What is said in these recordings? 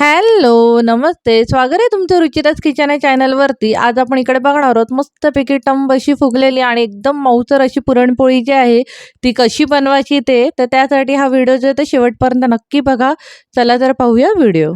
Hello, नमस्ते. स्वागत आहे तुमचं रुचिताज किचन या चॅनलवरती. आज आपण इकडे बघणार आहोत मस्तपैकी टंब अशी फुगलेली आणि एकदम मऊसर अशी पुरणपोळी जी आहे, ती कशी बनवायची ते. तर त्यासाठी हा व्हिडिओ जो आहे तो शेवटपर्यंत नक्की बघा. चला तर पाहूया व्हिडिओ.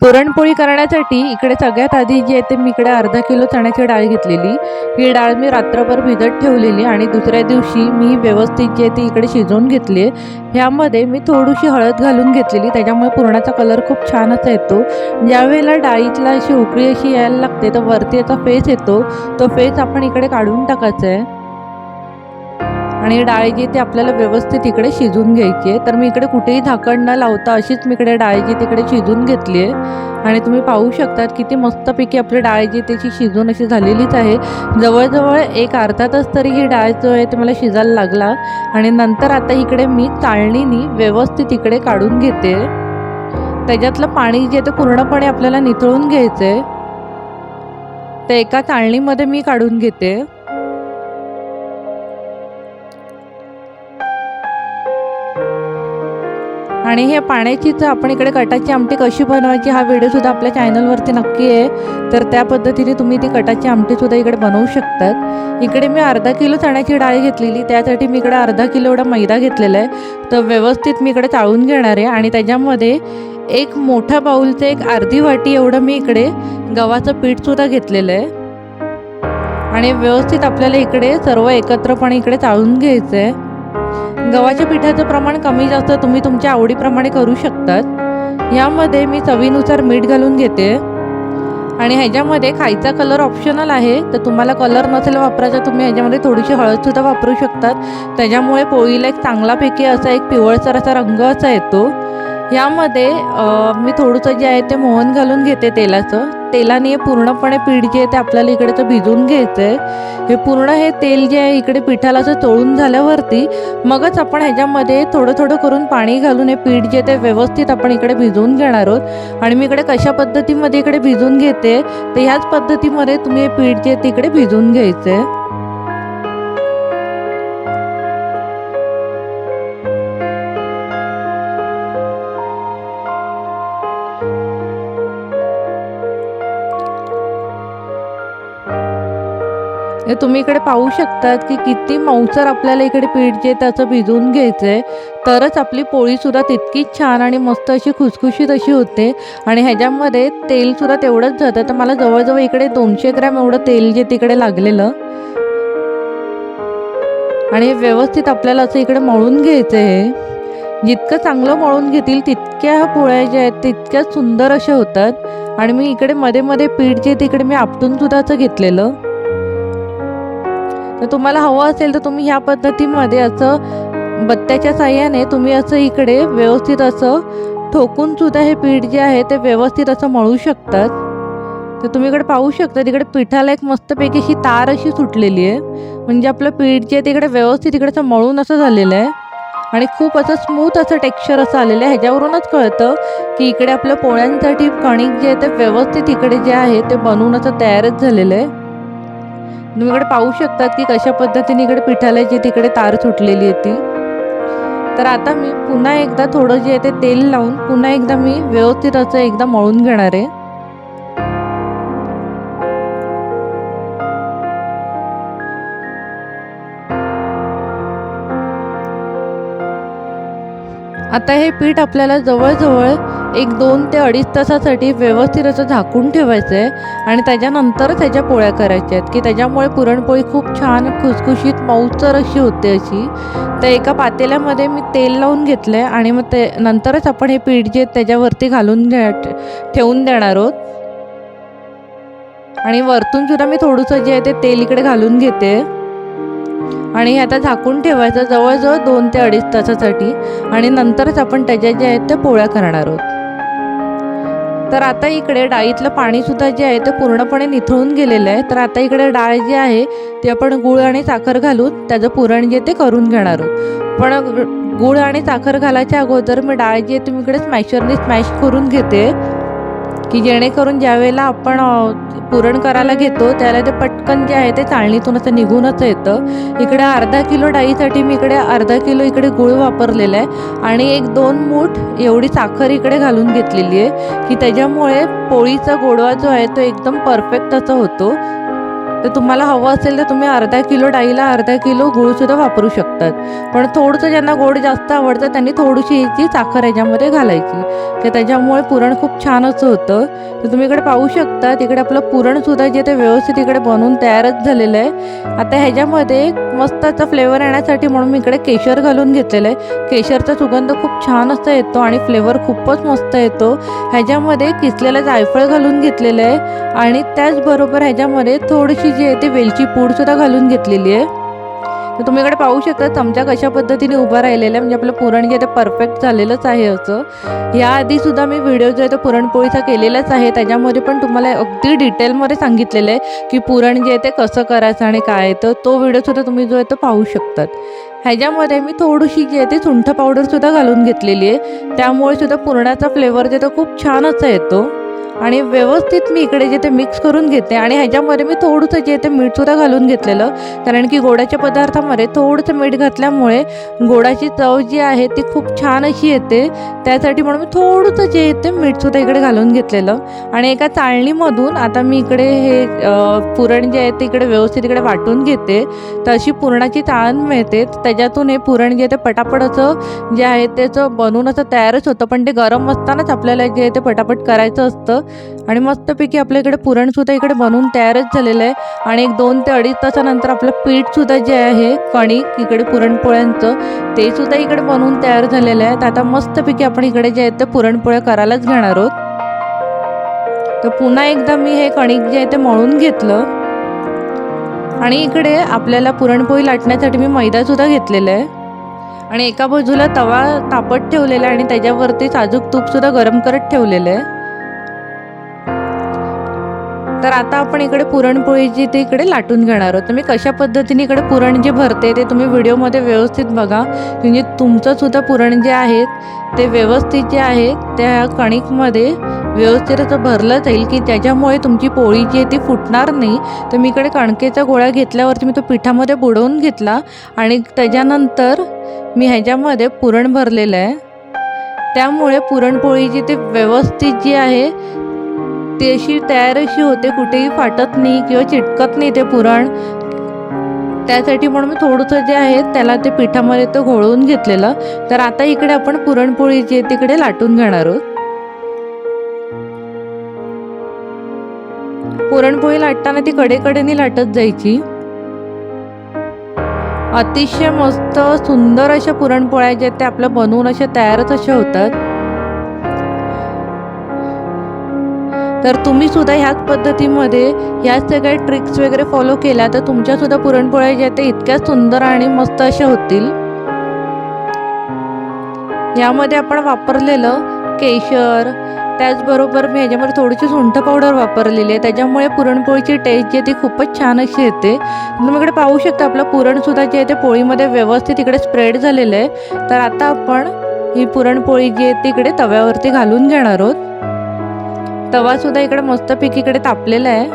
पुरणपोळी करण्यासाठी इकडे सगळ्यात आधी जी आहे ते मी इकडे अर्धा किलो चण्याची डाळ घेतलेली. ही डाळ मी रात्रभर भिजत ठेवलेली आणि दुसऱ्या दिवशी मी व्यवस्थित जी आहे ती इकडे शिजवून घेतली आहे. ह्यामध्ये मी थोडीशी हळद घालून घेतलेली त्याच्यामुळे पुरणाचा कलर खूप छान असा येतो. ज्यावेळेला डाळीतला अशी उकळी अशी यायला लागते तर वरती याचा फेस येतो. तो फेस आपण इकडे काढून टाकायचा आहे. आणि डाळ जी ती आपल्याला व्यवस्थित इकडे शिजून घ्यायची आहे. तर मी इकडे कुठेही झाकण न लावता अशीच मी इकडे डाळ जी तिकडे शिजून घेतली आहे. आणि तुम्ही पाहू शकतात किती मस्तपैकी आपली डाळ जी त्याची शिजून अशी झालेलीच आहे. जवळजवळ एक अर्धा तास तरी ही डाळ जो आहे ते मला शिजायला लागला. आणि नंतर आता इकडे मी चाळणीनी व्यवस्थित इकडे काढून घेते. त्याच्यातलं पाणी जे ते पूर्णपणे आपल्याला निथळून घ्यायचं आहे. तर एका चाळणीमध्ये मी काढून घेते. आणि हे पाण्याचीच आपण इकडे कटाची आमटी कशी बनवायची हा व्हिडिओसुद्धा आपल्या चॅनलवरती नक्की आहे. तर त्या पद्धतीने तुम्ही ती कटाची आमटीसुद्धा इकडे बनवू शकतात. इकडे मी अर्धा किलो चण्याची डाळ घेतलेली त्यासाठी मी इकडे अर्धा किलो एवढा मैदा घेतलेला आहे. तर व्यवस्थित मी इकडे चाळून घेणार आहे आणि त्याच्यामध्ये एक मोठ्या बाऊलचं एक अर्धी वाटी एवढं मी इकडे गव्हाचं पीठसुद्धा घेतलेलं आहे. आणि व्यवस्थित आपल्याला इकडे सर्व एकत्रपणे इकडे चाळून घ्यायचं आहे. गव्हाच्या पिठाचं प्रमाण कमी जास्त तुम्ही तुमच्या आवडीप्रमाणे करू शकतात. यामध्ये मी चवीनुसार मीठ घालून घेते. आणि ह्याच्यामध्ये खायचा कलर ऑप्शनल आहे. तर तुम्हाला कलर नसेल वापरायचा तुम्ही ह्याच्यामध्ये थोडीशी हळदसुद्धा वापरू शकतात. त्याच्यामुळे पोळीला एक चांगलापैकी असा एक पिवळसर असा रंग असा येतो. यामध्ये मी थोडंसं जे आहे ते मोहन घालून घेते तेलाचं. तेलाने हे पूर्णपणे पीठ जे आहे ते आपल्याला इकडे भिजवून घ्यायचं आहे. हे पूर्ण हे तेल जे आहे इकडे पिठाला असं चोळून झाल्यावरती मगच आपण ह्याच्यामध्ये थोडं-थोडं करून पाणी घालून हे पीठ जे ते व्यवस्थित आपण इकडे भिजवून घेणार आहोत. आणि मी इकडे कशा पद्धतीमध्ये इकडे भिजवून घेते तर ह्याच पद्धतीमध्ये तुम्ही हे पीठ जे आहे ते इकडे भिजवून घ्यायचं आहे. म्हणजे तुम्ही इकडे पाहू शकतात की किती मऊसर आपल्याला इकडे पीठ जे त्याचं भिजवून घ्यायचं आहे. तरच आपली पोळीसुद्धा तितकीच छान आणि मस्त अशी खुसखुशीत अशी होते. आणि ह्याच्यामध्ये तेलसुद्धा तेवढंच जातं. तर मला जवळजवळ इकडे दोनशे ग्रॅम एवढं तेल जे तिकडे लागलेलं. आणि व्यवस्थित आपल्याला असं इकडे मळून घ्यायचं आहे. जितकं चांगलं मळून घेतील तितक्या पोळ्या ज्या आहेत तितक्या सुंदर अशा होतात. आणि मी इकडे मध्ये-मध्ये पीठ जे तिकडे मी आपटूनसुद्धा असं घेतलेलं. तर तुम्हाला हवं असेल तर तुम्ही ह्या पद्धतीमध्ये असं बत्त्याच्या साहाय्याने तुम्ही असं इकडे व्यवस्थित असं ठोकूनसुद्धा हे पीठ जे आहे ते व्यवस्थित असं मळू शकतात. तर तुम्ही इकडे पाहू शकता तिकडे पिठाला एक मस्तपैकी अशी तार अशी सुटलेली आहे. म्हणजे आपलं पीठ जे आहे तिकडे व्यवस्थित इकडे असं मळून असं झालेलं आहे. आणि खूप असं स्मूथ असं टेक्स्चर असं आलेलं आहे. ह्याच्यावरूनच कळतं की इकडे आपल्या पोळ्यांसाठी कणिक जे आहे ते व्यवस्थित इकडे जे आहे ते बनवून असं तयारच झालेलं आहे. तुम्ही इकडे पाहू शकतात की कशा पद्धतीने इकडे पिठाला जी तिकडे तार सुटलेली होती तर आता मी पुन्हा एकदा थोडं जे आहे ते तेल लावून पुन्हा एकदा मी व्यवस्थित असं एकदा मळून घेणार आहे. आता हे पीठ आपल्याला जवळजवळ एक दोन ते अडीच तासासाठी व्यवस्थित असं झाकून ठेवायचं आहे. आणि त्याच्यानंतरच ह्याच्या पोळ्या करायच्या आहेत की त्याच्यामुळे पुरणपोळी खूप छान खुसखुशीत मऊचर अशी होते अशी. तर एका पातेल्यामध्ये मी तेल लावून घेतलं आहे आणि मग ते नंतरच आपण हे पीठ जे त्याच्यावरती घालून घ्या ठेवून देणार आहोत. आणि वरतूनसुद्धा मी थोडंसं जे आहे ते तेल इकडे घालून घेते. आणि हे आता झाकून ठेवायचं जवळजवळ दोन ते अडीच तासासाठी. आणि नंतरच आपण त्याच्या ज्या आहेत त्या पोळ्या करणार आहोत. तर आता इकडे डाळीतलं पाणीसुद्धा जे आहे ते पूर्णपणे निथळून गेलेलं आहे. तर आता इकडे डाळ जी आहे ती आपण गूळ आणि साखर घालून त्याचं पुरण जे ते करून घेणार आहोत. पण गूळ आणि साखर घालायच्या अगोदर मी डाळ जी आहे ती इकडे स्मॅशरने स्मॅश करून घेते. की जेणेकरून ज्यावेळेला आपण पुरण करायला घेतो त्याला ते पटकन जे आहे ते चाळणीतून असं निघूनच येतं. इकडे अर्धा किलो डाळीसाठी मी इकडे अर्धा किलो इकडे गूळ वापरलेला आहे आणि एक दोन मूठ एवढी साखर इकडे घालून घेतलेली आहे की त्याच्यामुळे पोळीचा गोडवा जो आहे तो एकदम परफेक्ट असा होतो. तर तुम्हाला हवं असेल तर तुम्ही अर्धा किलो डाळीला अर्धा किलो गूळसुद्धा वापरू शकतात. पण थोडंसं ज्यांना गोड जास्त आवडतं त्यांनी थोडीशी याची साखर याच्यामध्ये घालायची. तर त्याच्यामुळे पुरण खूप छान असं होतं. तर तुम्ही इकडे पाहू शकता तिकडे आपलं पुरणसुद्धा जे ते व्यवस्थित इकडे बनवून तयारच झालेलं आहे. आता ह्याच्यामध्ये मस्त असा फ्लेवर येण्यासाठी म्हणून मी इकडे केशर घालून घेतलेलं आहे. केशरचा सुगंध खूप छान असा येतो आणि फ्लेवर खूपच मस्त येतो. ह्याच्यामध्ये किसलेलं जायफळ घालून घेतलेलं आहे. आणि त्याचबरोबर ह्याच्यामध्ये थोडीशी जी आहे ती वेलची पूडसुद्धा घालून घेतलेली आहे. तर तुम्ही इकडे पाहू शकता चमचा कशा पद्धतीने उभा राहिलेला आहे. म्हणजे आपलं पुरण जे आहे ते परफेक्ट झालेलंच आहे असं. याआधीसुद्धा मी व्हिडिओ जो आहे तो पुरणपोळीचा केलेलाच आहे. त्याच्यामध्ये पण तुम्हाला अगदी डिटेलमध्ये सांगितलेलं आहे की पुरण जे आहे ते कसं करायचं आणि काय आहे. तर तो व्हिडिओसुद्धा तुम्ही जो आहे तो पाहू शकतात. ह्याच्यामध्ये मी थोडीशी जी आहे ती सुंठ पावडरसुद्धा घालून घेतलेली आहे. त्यामुळे सुद्धा पुरणाचा फ्लेवर जे तो खूप छान असा येतो आणि व्यवस्थित मी इकडे जे ते मिक्स करून घेते आणि ह्याच्यामध्ये मी थोडंसं जे ते मीठसुद्धा घालून घेतलेलं. कारण की गोडाच्या पदार्थामध्ये थोडंसं मीठ घातल्यामुळे गोडाची चव जी आहे ती खूप छान अशी येते. त्यासाठी म्हणून मी थोडंसं जे येते मीठसुद्धा इकडे घालून घेतलेलं. आणि एका चाळणीमधून आता मी इकडे हे पुरण जे आहे ते इकडे व्यवस्थित इकडे वाटून घेते. तर अशी पुरणाची चाळण मिळते. त्याच्यातून हे पुरण जे आहे ते पटापट असं जे आहे त्याचं बनवून असं तयारच होतं. पण ते गरम असतानाच आपल्याला जे आहे ते पटापट करायचं असतं. आणि मस्तपैकी आपल्या इकडे पुरणसुद्धा इकडे बनवून तयारच झालेलं आहे. आणि एक दोन ते अडीच तासानंतर आपलं पीठसुद्धा जे आहे कणिक इकडे पुरणपोळ्यांचं ते सुद्धा इकडे बनवून तयार झालेलं आहे. तर आता मस्तपैकी आपण इकडे जे आहे ते पुरणपोळ्या करायलाच घेणार आहोत. तर पुन्हा एकदा मी हे कणिक जे आहे ते मळून घेतलं. आणि इकडे आपल्याला पुरणपोळी लाटण्यासाठी मी मैदासुद्धा घेतलेला आहे. आणि एका बाजूला तवा तापत ठेवलेला आहे आणि त्याच्यावरती साजूक तूपसुद्धा गरम करत ठेवलेलं आहे. तर आता आपण इकडे पुरणपोळी जी ते इकडे लाटून घेणार आहोत. मी कशा पद्धतीने इकडे पुरण जे भरते ते तुम्ही व्हिडिओमध्ये व्यवस्थित बघा. म्हणजे तुमचं सुद्धा पुरण जे आहे ते व्यवस्थित जे आहे त्या कणिकमध्ये व्यवस्थित असं भरलं जाईल की त्याच्यामुळे तुमची पोळी जी आहे ती फुटणार नाही. तर मी इकडे कणकेचा गोळा घेतल्यावरती मी तो पिठामध्ये बुडवून घेतला आणि त्याच्यानंतर मी ह्याच्यामध्ये पुरण भरलेलं आहे. त्यामुळे पुरणपोळी जी ते व्यवस्थित जी आहे ती अशी तयार अशी होते कुठेही फाटत नाही किंवा चिटकत नाही ते पुरण. त्यासाठी म्हणून मी थोडंसं जे आहे त्याला ते पिठामध्ये तो घोळवून घेतलेलं. तर आता इकडे आपण पुरणपोळी जी आहे तिकडे लाटून घेणार आहोत. पुरणपोळी लाटताना ती कडेकडेने लाटत जायची. अतिशय मस्त सुंदर अशा पुरणपोळ्या ज्या आहेत त्या आपल्या बनवून अशा तयारच अशा होतात. तर तुम्ही सुद्धा ह्याच पद्धतीमध्ये ह्या सगळ्या ट्रिक्स वगैरे फॉलो केल्या तर तुमच्या सुद्धा पुरणपोळ्या ज्या आहेत इतक्या सुंदर आणि मस्त अशा होतील. यामध्ये आपण वापरलेलं केशर त्याचबरोबर मी याच्यामध्ये थोडीशी सुंठ पावडर वापरलेली आहे. त्याच्यामुळे पुरणपोळीची टेस्ट जी आहे ती खूपच छान अशी येते. तुम्ही इकडे पाहू शकता आपलं पुरणसुद्धा जे आहे ते पोळीमध्ये व्यवस्थित इकडे स्प्रेड झालेलं आहे. तर आता आपण ही पुरणपोळी जी आहे ती इकडे तव्यावरती घालून घेणार आहोत. तवासुद्धा इकडे मस्तपैकी इकडे तापलेला आहे.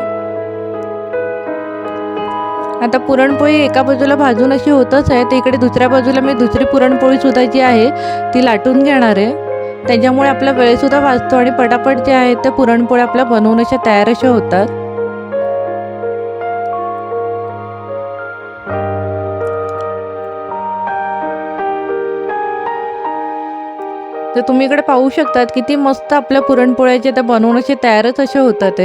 आता पुरणपोळी एका बाजूला भाजून अशी होतच आहे तर इकडे दुसऱ्या बाजूला मी दुसरी पुरणपोळी सुद्धा जी आहे ती लाटून घेणार आहे. त्याच्यामुळे आपला वेळसुद्धा वाचतो आणि पटापट जे आहे ते पुरणपोळ्या आपल्या बनवून अशा तयार अशा होतात. तर तुम्ही इकडे पाहू शकतात किती मस्त आपल्या पुरणपोळ्याचे त्या बनवण्याचे तयारच असे होतात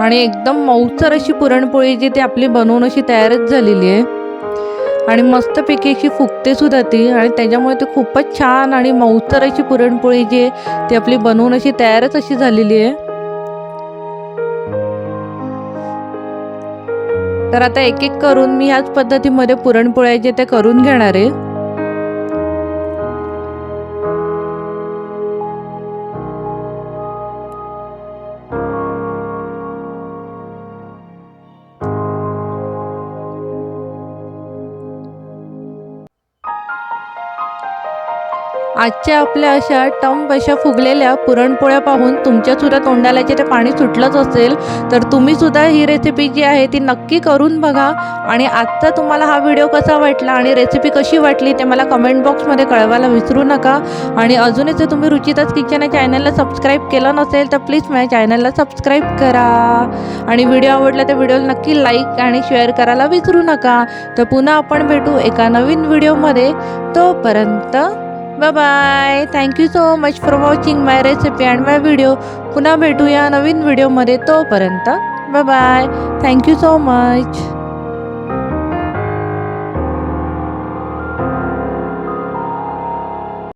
आणि एकदम मऊसर अशी पुरणपोळी जी ती आपली बनवून अशी तयारच झालेली आहे. आणि मस्तपैकी अशी फुगते सुद्धा ती आणि त्याच्यामुळे ती खूपच छान आणि मऊसर अशी पुरणपोळी जी आहे ती आपली बनवून अशी तयारच अशी झालेली आहे. तर आता एक एक करून मी ह्याच पद्धतीमध्ये पुरणपोळ्या जे ते करून घेणार आहे. आजच्या आपल्या अशा टंब अशा फुगलेल्या पुरणपोळ्या पाहून तुमच्यासुद्धा तोंडाला जे ते पाणी सुटलंच असेल तर तुम्हीसुद्धा ही रेसिपी जी आहे ती नक्की करून बघा. आणि आजचा तुम्हाला हा व्हिडिओ कसा वाटला आणि रेसिपी कशी वाटली ते मला कमेंट बॉक्समध्ये कळवायला विसरू नका. आणि अजूनही जर तुम्ही रुचिताच किचन या चॅनलला सबस्क्राईब केलं नसेल तर प्लीज माझ्या चॅनलला सबस्क्राईब करा. आणि व्हिडिओ आवडला तर व्हिडिओला नक्की लाईक आणि शेअर करायला विसरू नका. तर पुन्हा आपण भेटू एका नवीन व्हिडिओमध्ये तोपर्यंत bye bye thank you so much for watching my recipe and my video पुन्हा भेटूया नवीन व्हिडिओमध्ये तोपर्यंत. Bye bye thank you so much